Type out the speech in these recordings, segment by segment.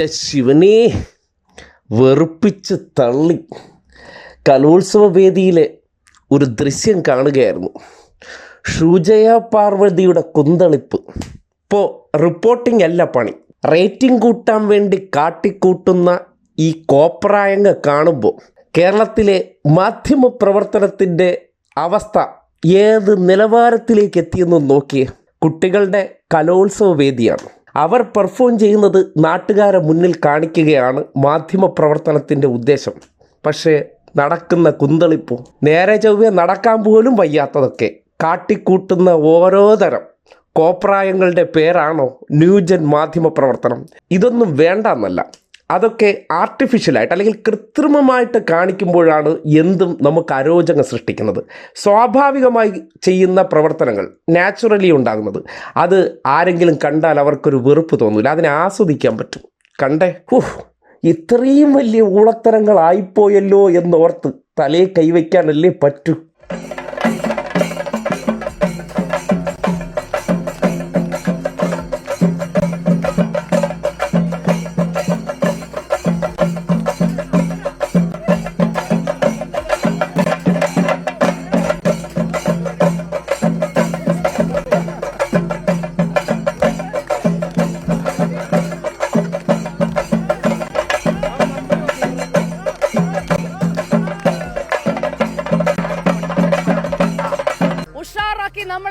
എന്റെ ശിവനെ വെറുപ്പിച്ച് തള്ളി കലോത്സവ വേദിയിലെ ഒരു ദൃശ്യം കാണുകയായിരുന്നു. ഷുജയ പാർവതിയുടെ കുന്തളിപ്പ്. ഇപ്പോൾ റിപ്പോർട്ടിംഗ് അല്ല പണി. റേറ്റിംഗ് കൂട്ടാൻ വേണ്ടി കാട്ടിക്കൂട്ടുന്ന ഈ കോപ്രായങ്ങ കാണുമ്പോൾ കേരളത്തിലെ മാധ്യമ പ്രവർത്തനത്തിന്റെ അവസ്ഥ ഏത് നിലവാരത്തിലേക്ക് എത്തിയെന്ന് നോക്കിയേ? കുട്ടികളുടെ കലോത്സവ വേദിയാണ്. അവർ പെർഫോം ചെയ്യുന്നത് നാട്ടുകാരെ മുന്നിൽ കാണിക്കുകയാണ് മാധ്യമ പ്രവർത്തനത്തിന്റെ ഉദ്ദേശം. പക്ഷേ നടക്കുന്ന കുന്തളിപ്പോ നേരെ ചൊവ്വെ നടക്കാൻ പോലും വയ്യാത്തതൊക്കെ കാട്ടിക്കൂട്ടുന്ന ഓരോ തരം കോപ്രായങ്ങളുടെ പേരാണോ ന്യൂജൻ മാധ്യമ പ്രവർത്തനം. ഇതൊന്നും വേണ്ട എന്നല്ല അതൊക്കെ ആർട്ടിഫിഷ്യലായിട്ട് അല്ലെങ്കിൽ കൃത്രിമമായിട്ട് കാണിക്കുമ്പോഴാണ് എന്തും നമുക്ക് അരോചകം സൃഷ്ടിക്കുന്നത്. സ്വാഭാവികമായി ചെയ്യുന്ന പ്രവർത്തനങ്ങൾ നാച്ചുറലി ഉണ്ടാകുന്നത്. അത് ആരെങ്കിലും കണ്ടാൽ അവർക്കൊരു വെറുപ്പ് തോന്നില്ല അതിനെ ആസ്വദിക്കാൻ പറ്റും. കണ്ടേ? ഹുഹ്. ഇത്രയും വലിയ ഊളത്തരങ്ങളായിപ്പോയല്ലോ എന്നോർത്ത് തലയെ കൈവയ്ക്കാനല്ലേ പറ്റൂ.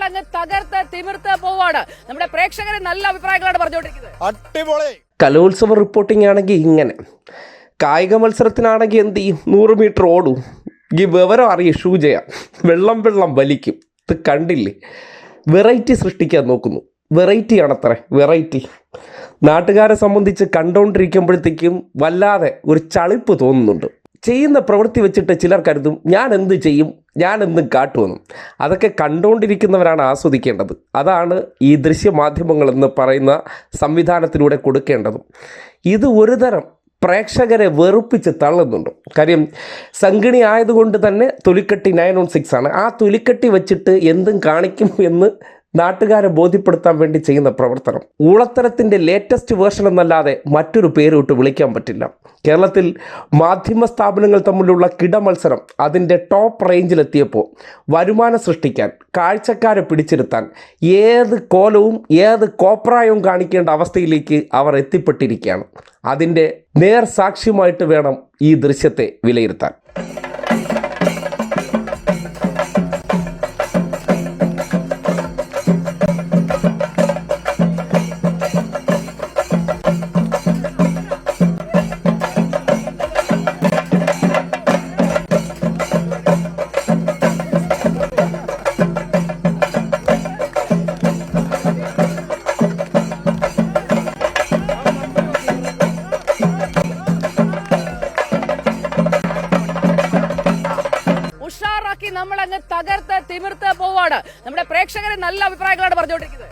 അങ്ങ് തകർത്ത് തിമിർത്ത് പോവാണ്. നമ്മുടെ പ്രേക്ഷകർ നല്ല അഭിപ്രായങ്ങളാണ് പറഞ്ഞുകൊണ്ടിരിക്കുന്നത്. അടിപൊളി. കലോത്സവ റിപ്പോർട്ടിംഗ് ആണെങ്കിൽ ഇങ്ങനെ. കായിക മത്സരത്തിനാണെങ്കിൽ എന്ത് ചെയ്യും? നൂറ് മീറ്റർ ഓടും. ഈ വിവരം അറിയും ഷൂ ചെയ്യാം വെള്ളം വെള്ളം വലിക്കും. ഇത് കണ്ടില്ലേ? വെറൈറ്റി സൃഷ്ടിക്കാൻ നോക്കുന്നു. വെറൈറ്റിയാണ് അത്ര വെറൈറ്റി നാട്ടുകാരെ സംബന്ധിച്ച് കണ്ടുകൊണ്ടിരിക്കുമ്പോഴത്തേക്കും വല്ലാതെ ഒരു ചളിപ്പ് തോന്നുന്നുണ്ട്. ചെയ്യുന്ന പ്രവൃത്തി വെച്ചിട്ട് ചിലർ കരുതും ഞാൻ എന്ത് ചെയ്യും? ഞാൻ എന്തും കാട്ടുമെന്നും. അതൊക്കെ കണ്ടുകൊണ്ടിരിക്കുന്നവരാണ് ആസ്വദിക്കേണ്ടത്. അതാണ് ഈ ദൃശ്യമാധ്യമങ്ങളെന്ന് പറയുന്ന സംവിധാനത്തിലൂടെ കൊടുക്കേണ്ടതും. ഇത് ഒരുതരം പ്രേക്ഷകരെ വെറുപ്പിച്ച് തള്ളുന്നുണ്ട്. കാര്യം സംഗിണി ആയതുകൊണ്ട് തന്നെ തൊലിക്കെട്ടി നയൻ ഓൺ സിക്സ് ആണ്. ആ തൊലിക്കെട്ടി വെച്ചിട്ട് എന്തും കാണിക്കും എന്ന് നാട്ടുകാരെ ബോധ്യപ്പെടുത്താൻ വേണ്ടി ചെയ്യുന്ന പ്രവർത്തനം. ഊളത്തരത്തിന്റെ ലേറ്റസ്റ്റ് വേർഷൻ എന്നല്ലാതെ മറ്റൊരു പേരിട്ട് വിളിക്കാൻ പറ്റില്ല. കേരളത്തിൽ മാധ്യമ സ്ഥാപനങ്ങൾ തമ്മിലുള്ള കിടമത്സരം അതിന്റെ ടോപ്പ് റേഞ്ചിലെത്തിയപ്പോൾ വരുമാനം സൃഷ്ടിക്കാൻ കാഴ്ചക്കാരെ പിടിച്ചിരുത്താൻ ഏത് കോലവും ഏത് കോപ്രായവും കാണിക്കേണ്ട അവസ്ഥയിലേക്ക് അവർ എത്തിപ്പെട്ടിരിക്കുകയാണ്. അതിന്റെ നേർ സാക്ഷ്യമായിട്ട് വേണം ഈ ദൃശ്യത്തെ വിലയിരുത്താൻ. ഉഷാറാക്കി നമ്മൾ അങ്ങ് തകർത്ത് തിമിർത്ത് പോവാണ്. നമ്മുടെ പ്രേക്ഷകരെ നല്ല അഭിപ്രായങ്ങളാണ് പറഞ്ഞുകൊണ്ടിരിക്കുന്നത്.